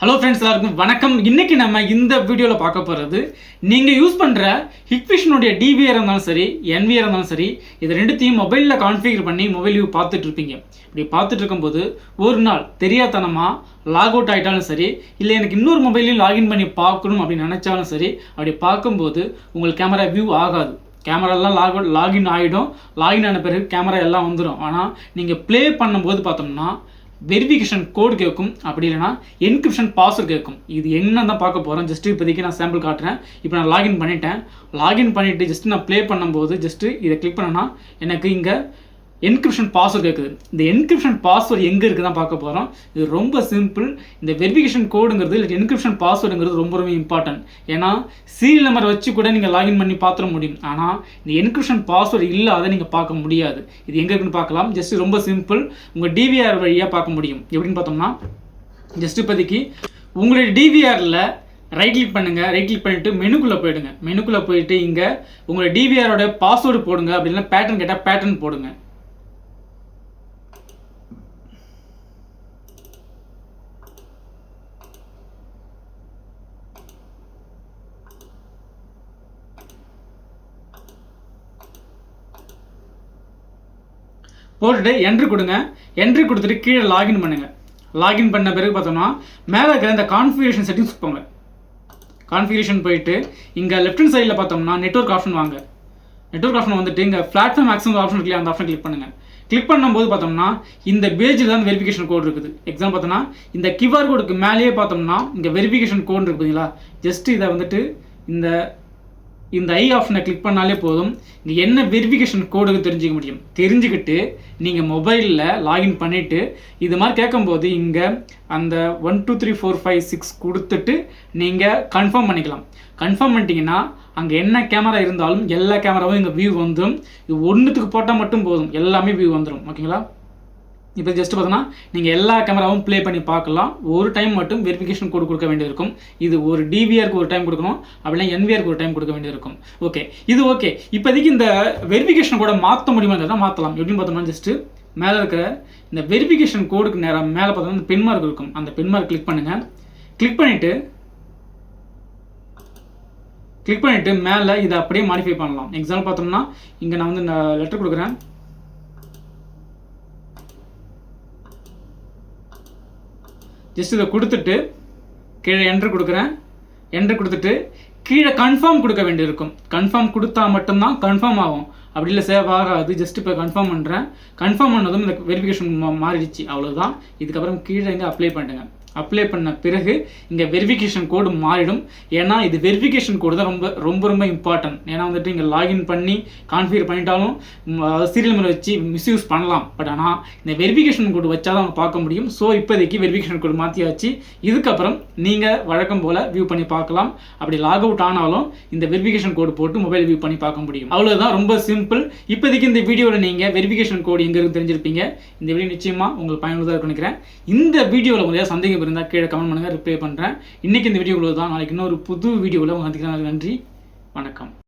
Hello friends எல்லாருக்கும் வணக்கம். இன்னைக்கு நம்ம இந்த வீடியோவில் பார்க்க போகிறது நீங்கள் யூஸ் பண்ணுற ஹிக்ஃபிஷனுடைய டிவிஆர் இருந்தாலும் சரி என்விஆர் இருந்தாலும் சரி இது ரெண்டுத்தையும் மொபைலில் கான்ஃபிகர் பண்ணி மொபைல் வியூ பார்த்துட்ருப்பீங்க இப்படி பார்த்துட்டு இருக்கும்போது ஒரு நாள் தெரியாதனமாக லாக் அவுட் ஆகிட்டாலும் சரி இல்லை எனக்கு இன்னொரு மொபைலையும் லாகின் பண்ணி பார்க்கணும் அப்படின்னு நினச்சாலும் சரி அப்படி பார்க்கும்போது உங்களுக்கு கேமரா வியூ ஆகாது. கேமராலாம் லாக் லாகின் ஆகிடும் லாகின் ஆன பிறகு கேமரா எல்லாம் வந்துடும் ஆனால் நீங்கள் ப்ளே பண்ணும்போது பார்த்தோம்னா வெரிஃபிகேஷன் கோடு கேட்கும் அப்படி இல்லைனா என்கிரிப்ஷன் பாஸ்வேர்ட் கேட்கும் இது என்ன தான் பார்க்க போகிறோம் ஜஸ்ட் இப்போதைக்கு நான் சாம்பிள் காட்டுறேன். இப்போ நான் லாகின் பண்ணிட்டேன். லாகின் பண்ணிவிட்டு ஜஸ்ட் நான் ப்ளே பண்ணும்போது ஜஸ்ட்டு இதை கிளிக் பண்ணேன்னா எனக்கு இங்கே என்கிரிப்ஷன் பாஸ்வேர்டு கேட்குது இந்த என்கிரிப்ஷன் பாஸ்வேர்டு எங்கே இருக்குது தான் பார்க்க போகிறோம் இது ரொம்ப சிம்பிள் இந்த வெரிஃபிகேஷன் கோடுங்கிறது இல்லை என்கிரிப்ஷன் பாஸ்வேர்டுங்கிறது ரொம்ப ரொம்ப இம்பார்ட்டன்ட் ஏன்னா சீரியல் நம்பர் வச்சு கூட நீங்கள் லாகின் பண்ணி பார்த்துட முடியும். ஆனால் இந்த என்கிரிப்ஷன் பாஸ்வேர்டு இல்லாத நீங்கள் பார்க்க முடியாது. இது எங்கே இருக்குன்னு பார்க்கலாம். ஜஸ்ட் ரொம்ப சிம்பிள் உங்கள் டிவிஆர் வழியாக பார்க்க முடியும். எப்படின்னு பார்த்தோம்னா ஜஸ்ட் இப்போதைக்கு உங்களுடைய டிவிஆரில் ரைட் கிளிக் பண்ணுங்கள் ரைட் கிளிக் பண்ணிட்டு மெனுக்குள்ளே போயிடுங்க. மெனுக்குள்ளே போயிட்டு இங்கே உங்களோட டிவிஆரோட பாஸ்வேர்டு போடுங்க. அப்படி இல்லைன்னா பேட்டர்ன் கேட்டால் பேட்டர்ன் போடுங்க. போட்டுட்டு என்ட்ரி கொடுங்க. என்ட்ரி கொடுத்துட்டு கீழே லாகின் பண்ணுங்கள் லாகின் பண்ண பிறகு பார்த்தோம்னா மேலே இருக்கிற இந்த கான்ஃபிகரேஷன் செட்டிங்ஸ் போங்க கான்ஃபிகரேஷன் போயிட்டு இங்கே லெஃப்ட் ஹேண்ட் சைடில் பார்த்தோம்னா நெட்ஒர்க் ஆப்ஷன் வாங்க. நெட்ஒர்க் ஆப்ஷன் வந்துட்டு இங்கே பிளாட்ஃபார்ம் மேக்ஸிமம் ஆப்ஷன் இருக்கு அந்த ஆப்ஷன் கிளிக் பண்ணுங்கள் கிளிக் பண்ணும்போது பார்த்தோம்னா இந்த பேஜில் தான் வெரிஃபிகேஷன் கோட் இருக்குது. எக்ஸாம் பார்த்தோம்னா இந்த கியூஆர் கோடுக்கு மேலேயே பார்த்தோம்னா இங்கே வெரிஃபிகேஷன் கோட் இருக்குதுங்களா ஜஸ்ட் இதை வந்துட்டு இந்த இந்த ஐ ஆப்ஷனை கிளிக் பண்ணாலே போதும். இங்கே என்ன வெரிஃபிகேஷன் கோடுக்கு தெரிஞ்சுக்க முடியும். தெரிஞ்சுக்கிட்டு நீங்கள் மொபைலில் லாகின் பண்ணிவிட்டு இது மாதிரி கேட்கும்போது இங்கே அந்த one two three four five six கொடுத்துட்டு நீங்கள் கன்ஃபார்ம் பண்ணிக்கலாம். கன்ஃபார்ம் பண்ணிட்டீங்கன்னா அங்கே என்ன கேமரா இருந்தாலும் எல்லா கேமராவும் இங்கே வியூ வந்துடும் இது ஒன்றுத்துக்கு போட்டால் மட்டும் போதும். எல்லாமே வியூ வந்துடும் ஓகேங்களா இப்போ ஜஸ்ட் பார்த்தோன்னா நீங்கள் எல்லா கேமராவும் ப்ளே பண்ணி பார்க்கலாம். ஒரு டைம் மட்டும் வெரிஃபிகேஷன் கோடு கொடுக்க வேண்டியிருக்கும். இது ஒரு டிவிஆருக்கு ஒரு டைம் கொடுக்கணும். அப்படின்னா என்விஆருக்கு ஒரு டைம் கொடுக்க வேண்டியிருக்கும். ஓகே இது ஓகே இப்போதைக்கு இந்த வெரிஃபிகேஷன் கூட மாற்ற முடியுமாங்கிறத மாற்றலாம். எப்படின்னு பார்த்தோம்னா ஜஸ்ட்டு மேலே இருக்கிற இந்த வெரிஃபிகேஷன் கோடுக்கு நேரம் மேலே பார்த்தோம்னா இந்த பென்மார்க் இருக்கும். அந்த பென் மார்க் கிளிக் பண்ணுங்கள் கிளிக் பண்ணிவிட்டு கிளிக் பண்ணிவிட்டு மேலே இதை அப்படியே மாடிஃபை பண்ணலாம். எக்ஸாம்பிள் பார்த்தோம்னா இங்கே நான் வந்து லெட்டர் கொடுக்குறேன். ஜஸ்ட் இதை கொடுத்துட்டு கீழே என்ட்ரு கொடுக்குறேன். என்ட்ரு கொடுத்துட்டு கீழே கன்ஃபார்ம் கொடுக்க வேண்டியிருக்கும். கன்ஃபார்ம் கொடுத்தா மட்டும்தான் கன்ஃபார்ம் ஆகும். அப்படி இல்லை சேவ் ஆகாது. ஜஸ்ட் இப்போ கன்ஃபார்ம் பண்ணுறேன் கன்ஃபார்ம் பண்ணதும் இந்த வெரிஃபிகேஷன் மாறிடுச்சு. அவ்வளோதான் இதுக்கப்புறம் கீழே இங்கே அப்ளை பண்ணுங்கள் அப்ளை பண்ண பிறகு இங்கே வெரிஃபிகேஷன் கோடு மாறிடும். ஏன்னா இது வெரிஃபிகேஷன் கோடு தான் ரொம்ப ரொம்ப ரொம்ப இம்பார்ட்டன்ட் ஏன்னா வந்துட்டு இங்கே லாகின் பண்ணி கான்ஃபிகர் பண்ணிட்டாலும் சீரியல் நம்பர் வச்சு மிஸ்யூஸ் பண்ணலாம். பட் ஆனால் இந்த வெரிஃபிகேஷன் கோடு வச்சா தான் அவங்க பார்க்க முடியும். ஸோ இப்போதைக்கு வெரிஃபிகேஷன் கோடு மாற்றியாச்சு இதுக்கப்புறம் நீங்கள் வழக்கம் போல் வியூ பண்ணி பார்க்கலாம். அப்படி லாக் அவுட் ஆனாலும் இந்த வெரிஃபிகேஷன் கோடு போட்டு மொபைல் வியூ பண்ணி பார்க்க முடியும். அவ்வளோதான் ரொம்ப சிம்பிள் இப்போதைக்கு இந்த வீடியோவில் நீங்கள் வெரிஃபிகேஷன் கோடு எங்கே இருக்கு தெரிஞ்சிருப்பீங்க. இந்த வீடியோ நிச்சயமாக உங்களுக்கு பயனுள்ளதாக இருக்கும்னு நினைக்கிறேன். இந்த வீடியோவில் உங்களுக்கு சந்தேகம் இருந்தால் கீழே கமெண்ட் பண்ணுங்கள் ரிப்ளை பண்ணுறேன் இன்றைக்கி இந்த வீடியோ தான். நாளைக்கு இன்னொரு புது வீடியோவில் உங்களுக்கு நன்றி. வணக்கம்.